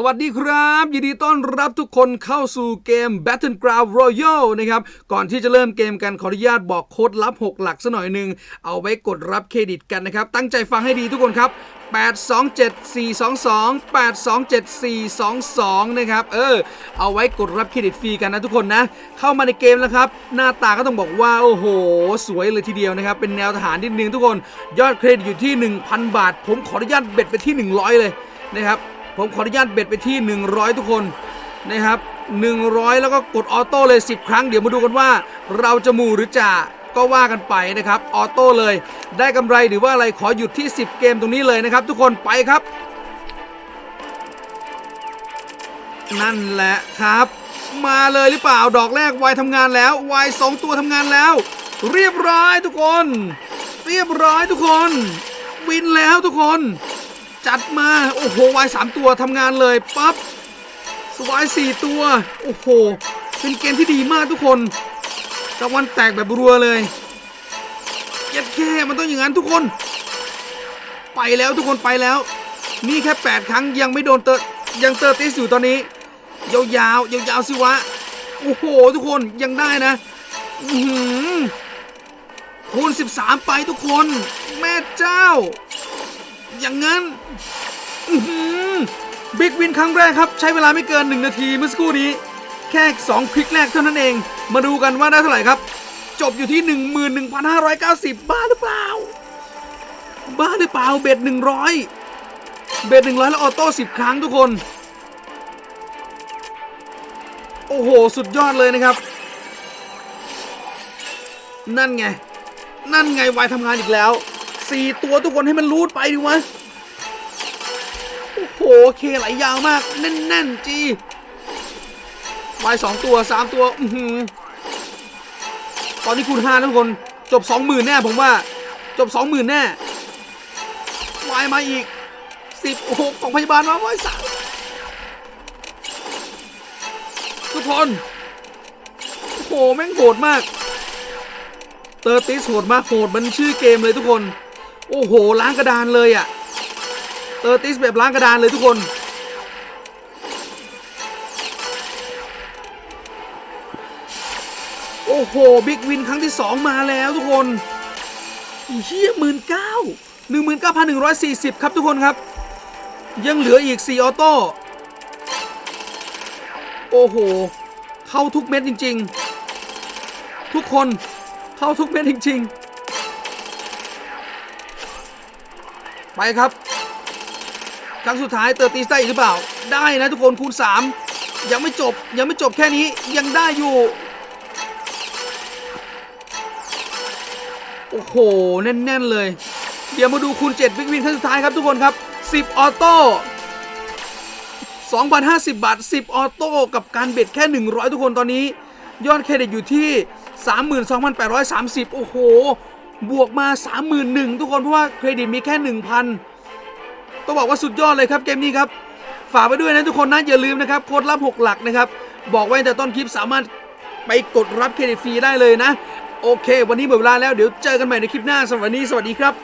สวัสดีครับ ยินดีต้อนรับทุกคนเข้าสู่เกม Battleground Royal นะครับ ก่อนที่จะเริ่มเกมกันขออนุญาตบอกโค้ดลับ 6 หลักสักหน่อยหนึ่งเอาไว้กดรับเครดิตกันนะครับ ตั้งใจฟังให้ดีทุกคนครับ 827422 827422 นะครับ เออ เอาไว้กดรับเครดิตฟรีกันนะทุกคนนะ เข้ามาในเกมแล้วครับ หน้าตาก็ต้องบอกว่า โอ้โห สวยเลยทีเดียวนะครับ เป็นแนวทหารนิดนึงทุกคน ยอดเครดิตอยู่ที่ 1,000 บาท ผมขออนุญาตเบ็ดไปที่ 100 เลยนะครับ ผมขออนุญาตเบ็ดไปที่ 100 ทุกคนนะครับ 100 แล้วก็กดออโต้เลย 10 ครั้ง เดี๋ยวมาดูกันว่า เราจะมูหรือจ่าก็ว่ากันไปนะครับ ออโต้เลย ได้กำไรหรือว่าอะไรขอหยุดที่ 10 เกมตรงนี้เลยนะครับ ทุกคนไปครับ นั่นแหละครับ มาเลยหรือเปล่าดอกแรกวายทำงานแล้ววายสองตัวทำงานแล้ว เรียบร้อยทุกคน เรียบร้อยทุกคน วินแล้วทุกคน จัดมา โอ้โหวายสามตัวทำงานเลยปั๊บสวายสี่ตัว โอ้โห เป็นเกมที่ดีมากทุกคนตะวันแตกแบบรัวเลยเย็ดแค่มันต้องอย่างนั้นทุกคน ไปแล้วทุกคนไปแล้ว นี่แค่ 8 ครั้งยังไม่โดนเตอยังเตอร์ติสอยู่ตอนนี้ ยาวๆยาวๆสิวะ โอ้โห ทุกคนยังได้นะคูณ13 ไปทุกคน แม่เจ้า อย่างนั้นบิ๊กวินครั้งแรกครับ ใช้เวลาไม่เกิน 1 นาทีเมื่อสักครู่นี้ แค่ 2 คลิกแรกเท่านั้นเอง มาดูกันว่าได้เท่าไหร่ครับ จบอยู่ที่ 11,590 บ้าหรือเปล่า บ้าหรือเปล่าเบ็ด 100 เบ็ด 100 แล้วออโต้ 10 ครั้งทุกคน โอ้โห สุดยอดเลยนะครับ นั่นไง นั่นไงวายทำงานอีกแล้ว สี่ตัวทุกคนให้มันรูดไปดิวะ โอ้โห เคไหลยาวมาก แน่นๆจีวายสองตัวสามตัว อือหือ ตอนนี้คูณห้าทุกคน จบสองหมื่นแน่ผมว่า จบสองหมื่นแน่วายมาอีกสิบโอ้โหของพยาบาลมาวายสามทุกคนโอ้โห แม่งโหดมากเตอร์ติสโหดมากโหดมันชื่อเกมเลยทุกคน โอ้โหล้างกระดานเลยอะ่ะเตอร์ติสแบบล้างกระดานเลยทุกคน โอ้โหบิ๊กวินครั้งที่ 2 มาแล้วทุกคนเฮียหมื่นเก้าหนึ่งหมื่นเก้าพันหนึ่งร้อยสี่สิบครับทุกคนครับ ยังเหลืออีก4ออโต้โอ้โห เข้าทุกเม็ดจริง ๆ ทุกคนเข้าทุกเม็ดจริง ๆ ไปครับครั้งสุดท้ายเตอร์ตีได้อีกหรือเปล่า ได้นะทุกคนคูณ 3 ยังไม่จบยังไม่จบแค่นี้ยังได้อยู่ โอ้โห แน่น ๆ เลย เดี๋ยวมาดูคูณ7บิ๊กวินครั้งสุดท้ายครับทุกคนครับ 10 ออโต้2,050 บาท 10 ออโต้กับการเบ็ดแค่ 100 ทุกคนตอนนี้ ยอดเครดิตอยู่ที่ 32,830 โอ้โห บวกมา 31,000 ทุกคน เพราะว่าเครดิตมีแค่ 1,000 ต้องบอกว่าสุดยอดเลยครับเกมนี้ครับ ฝากไปด้วยนะทุกคนนะอย่าลืมนะครับโค้ดลับ 6 หลักนะครับ บอกไว้แต่ต้นคลิปสามารถไปกดรับเครดิตฟรีได้เลยนะ โอเค วันนี้หมดเวลาแล้วเดี๋ยวเจอกันใหม่ในคลิปหน้าสำหรับวันนี้สวัสดีครับ